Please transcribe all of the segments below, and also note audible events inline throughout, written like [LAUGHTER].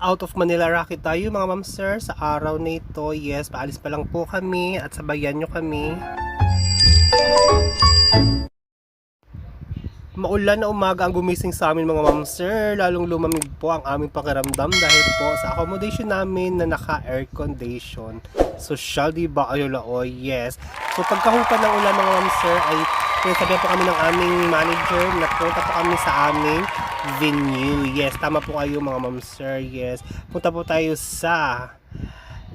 out of Manila Rocket tayo mga ma'am sir sa araw na ito. Yes, paalis pa lang po kami at sabayan nyo kami. Maulan na umaga ang gumising sa amin mga ma'am sir. Lalong lumamig po ang aming pakiramdam dahil po sa accommodation namin na naka-air condition. Social di ba ayo laoy? Yes. So pagkahupan ng ulan mga ma'am sir ay sinasabihan po kami ng aming manager na punta po kami sa aming venue. Yes, tama po kayo mga ma'am sir. Yes. Punta po tayo sa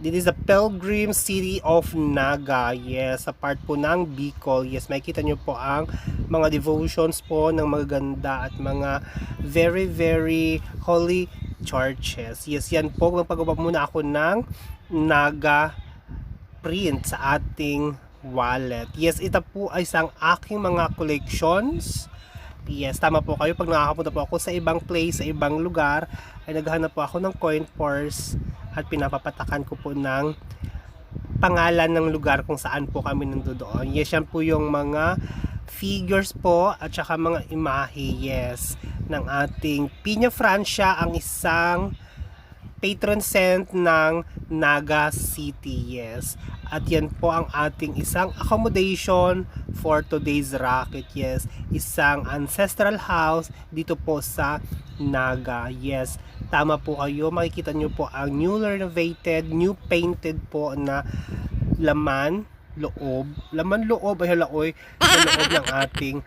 This is the Pilgrim City of Naga. Yes, sa part po ng Bicol. Yes, makikita nyo po ang mga devotions po ng magaganda at mga very, very holy churches. Yes, yan po. Magpagawa muna ako ng Naga print sa ating wallet. Yes, ito po ay isang aking mga collections. Yes, tama po kayo. Pag nakakapunta po ako sa ibang place, sa ibang lugar, ay naghahanap po ako ng coin purse at pinapapatakan ko po ng pangalan ng lugar kung saan po kami nandoon. Yes, yan po yung mga figures po at saka mga imahe, yes, ng ating Piña Francia, ang isang patron saint ng Naga City, yes. At yan po ang ating isang accommodation for today's rocket, yes. Isang ancestral house dito po sa Naga, yes. Tama po kayo, makikita nyo po ang new renovated, new painted po na laman, loob, laman loob ay halaoy, sa loob ng ating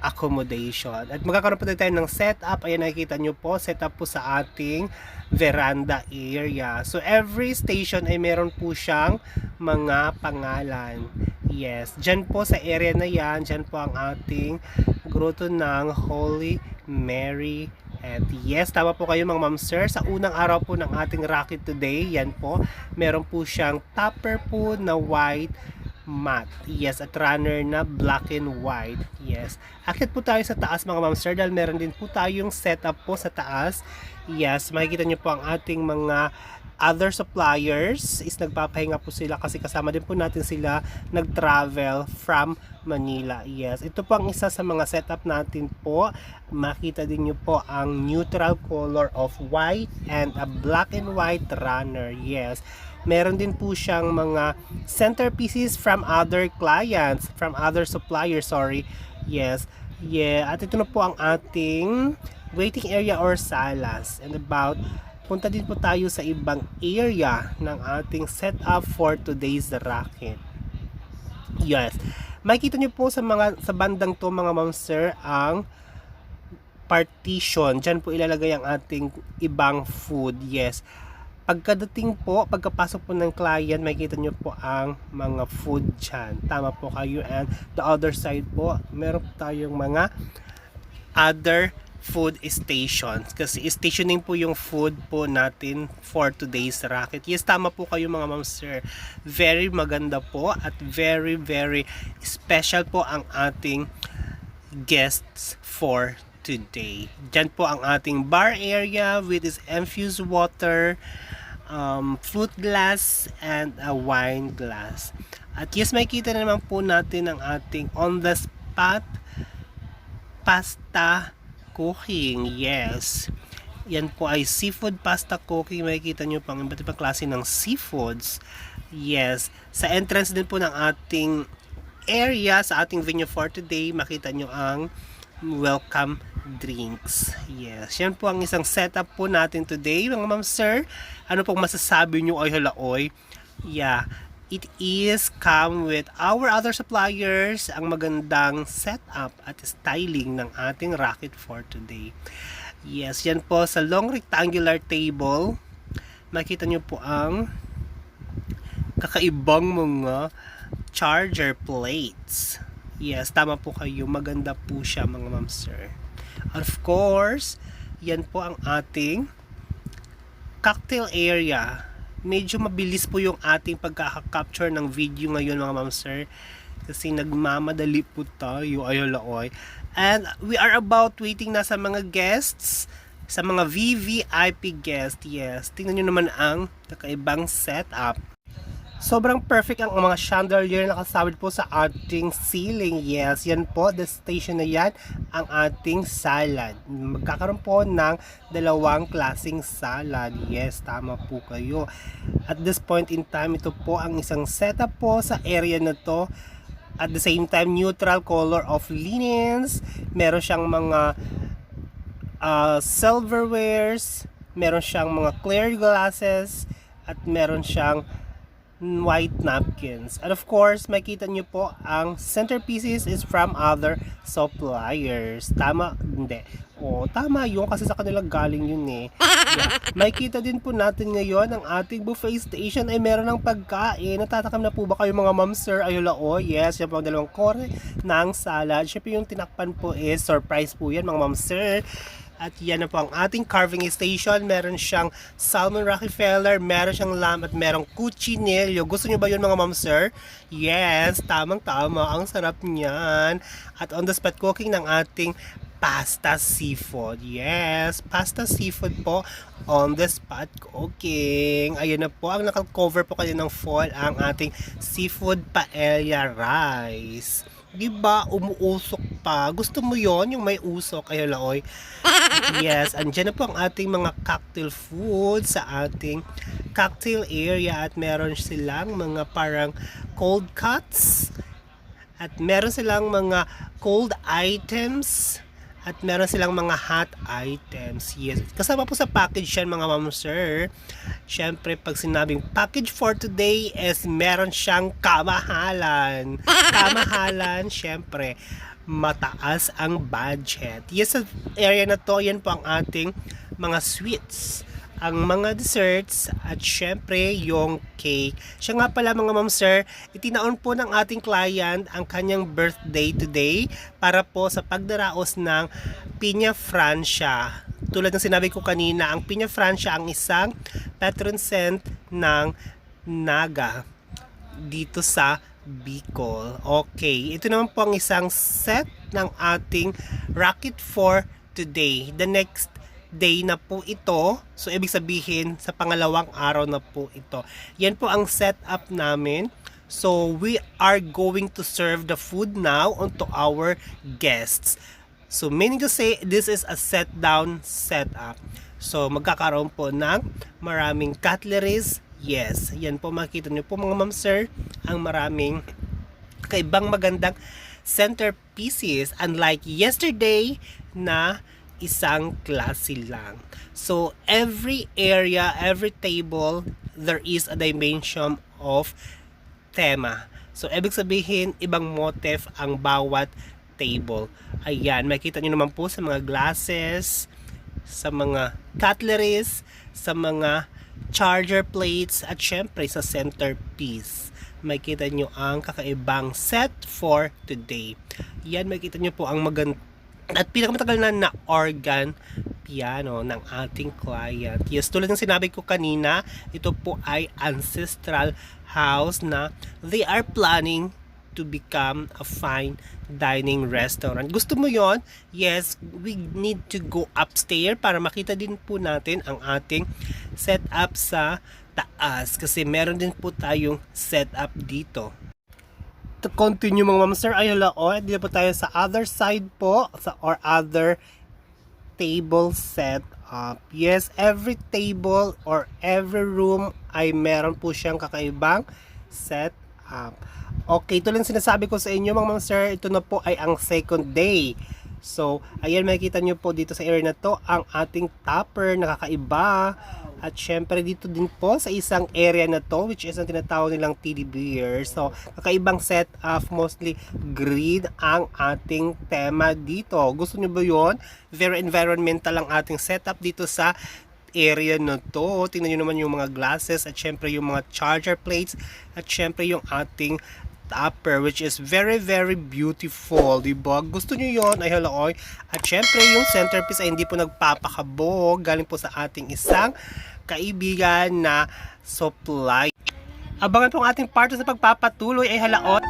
accommodation. At magkakaroon po tayo ng setup. Ayan nakikita nyo po, setup po sa ating veranda area. So every station ay meron po siyang mga pangalan. Yes, dyan po sa area na yan, dyan po ang ating gruto ng Holy Mary at yes, tama po kayo mga ma'am sir. Sa unang araw po ng ating rocket today, yan po, meron po siyang topper po na white matte. Yes, at runner na black and white. Yes. Akit po tayo sa taas mga ma'am sir dahil meron din po tayong setup po sa taas. Yes, makikita niyo po ang ating mga other suppliers is nagpapahinga po sila kasi kasama din po natin sila nag-travel from Manila. Yes, ito po ang isa sa mga setup natin po. Makita din nyo po ang neutral color of white and a black and white runner. Yes, meron din po siyang mga centerpieces from other clients, from other suppliers, sorry. Yes, yeah. At ito na po ang ating waiting area or salas. And about punta din po tayo sa ibang area ng ating setup for today's racket. Yes. Makikita niyo po sa mga sa bandang to mga ma'am sir ang partition. Diyan po ilalagay ang ating ibang food. Yes. Pagkadating po, pagkapasok po ng client, makikita niyo po ang mga food dyan. Tama po kayo. And the other side po, meron tayong mga other food stations kasi stationing po yung food po natin for today's racket. Yes, tama po kayo mga ma'am sir. Very maganda po at very very special po ang ating guests for today. Diyan po ang ating bar area with its infused water, um, fruit glass, and a wine glass. At yes, makikita na naman po natin ang ating on the spot pasta cooking. Yes. Yan po ay seafood pasta cooking. Makikita nyo pang iba't ibang klase ng seafoods. Yes. Sa entrance din po ng ating area, sa ating venue for today, makita nyo ang welcome drinks. Yes. Yan po ang isang setup po natin today, mga ma'am sir. Ano pong masasabi nyo ay halaoy? Yeah it is come with our other suppliers ang magandang setup at styling ng ating racket for today. Yes, yan po sa long rectangular table. Makita nyo po ang kakaibang mga charger plates. Yes, tama po kayo. Maganda po siya mga ma'am sir. Of course, yan po ang ating cocktail area medyo mabilis po yung ating pagkaka-capture ng video ngayon mga ma'am sir. Kasi nagmamadali po tayo. Ayolaoy and we are about waiting na sa mga guests sa mga VVIP guests. Yes. Tingnan nyo naman ang kakaibang setup Sobrang perfect ang mga chandelier na nakasabit po sa ating ceiling. Yes, yan po, the station na yan, ang ating salad. Magkakaroon po ng dalawang klasing salad. Yes, tama po kayo. At this point in time, ito po ang isang setup po sa area na to. At the same time, neutral color of linens. Meron siyang mga uh, silverwares, meron siyang mga clear glasses, at meron siyang white napkins. And of course, makita nyo po, ang centerpieces is from other suppliers. Tama? Hindi. O, tama yun kasi sa kanila galing yun eh. Yeah. [LAUGHS] Makita din po natin ngayon ang ating buffet station ay meron ng pagkain. Natatakam na po ba kayo mga ma'am sir? Ayula o, yes. Yan po ang dalawang kore ng salad. Siyempre yung tinakpan po is surprise po yan mga ma'am sir. At yan na po ang ating carving station. Meron siyang salmon Rockefeller, meron siyang lamb at merong cuchinillo. Gusto niyo ba yun mga ma'am sir? Yes, tamang tama. Ang sarap niyan. At on the spot cooking ng ating pasta seafood. Yes, pasta seafood po on the spot cooking. Ayun na po, ang nakakover po kayo ng fall ang ating seafood paella rice. Diba, umuusok pa. Gusto mo yon yung may usok, ayun laoy. [LAUGHS] Yes, andyan na po ang ating mga cocktail food sa ating cocktail area at meron silang mga parang cold cuts at meron silang mga cold items at meron silang mga hot items. Yes. Kasama po sa package yan mga ma'am sir. Siyempre pag sinabing package for today is meron siyang kamahalan. [LAUGHS] Kamahalan, siyempre mataas ang budget. Yes, sa area na to, yan po ang ating mga sweets ang mga desserts at syempre yung cake. Siya nga pala mga ma'am sir, itinaon po ng ating client ang kanyang birthday today para po sa pagdaraos ng Piña Francia. Tulad ng sinabi ko kanina, ang Piña Francia ang isang patron saint ng Naga dito sa Bicol. Okay, ito naman po ang isang set ng ating Rocket for today. The next day na po ito. So, ibig sabihin, sa pangalawang araw na po ito. Yan po ang setup namin. So, we are going to serve the food now onto our guests. So, meaning to say, this is a set down setup. So, magkakaroon po ng maraming cutleries. Yes, yan po makita niyo po mga ma'am sir, ang maraming kaibang magandang centerpieces unlike yesterday na isang klase lang. So, every area, every table, there is a dimension of tema. So, ibig sabihin, ibang motif ang bawat table. Ayan, makita nyo naman po sa mga glasses, sa mga cutleries, sa mga charger plates, at syempre sa centerpiece. Makita nyo ang kakaibang set for today. Yan, makita nyo po ang maganda at pinakamatagal na na organ piano ng ating client. Yes, tulad ng sinabi ko kanina, ito po ay ancestral house na they are planning to become a fine dining restaurant. Gusto mo yon? Yes, we need to go upstairs para makita din po natin ang ating setup sa taas kasi meron din po tayong setup dito to continue mga ma'am. Sir ay hala o dito po tayo sa other side po sa or other table set up. Yes every table or every room ay meron po siyang kakaibang set up. Okay ito lang sinasabi ko sa inyo mga ma'am sir. Ito na po ay ang second day So, ayan makikita nyo po dito sa area na to ang ating topper nakakaiba. At syempre dito din po sa isang area na to which is ang tinatawag nilang teddy bear. So, kakaibang set of mostly grid ang ating tema dito. Gusto nyo ba yon? Very environmental ang ating setup dito sa area na to. Tingnan nyo naman yung mga glasses at syempre yung mga charger plates at syempre yung ating topper which is very very beautiful diba gusto nyo yon ay hello at syempre yung centerpiece ay hindi po nagpapakabog. Galing po sa ating isang kaibigan na supply. Abangan po ang ating part sa pagpapatuloy. Ay halaot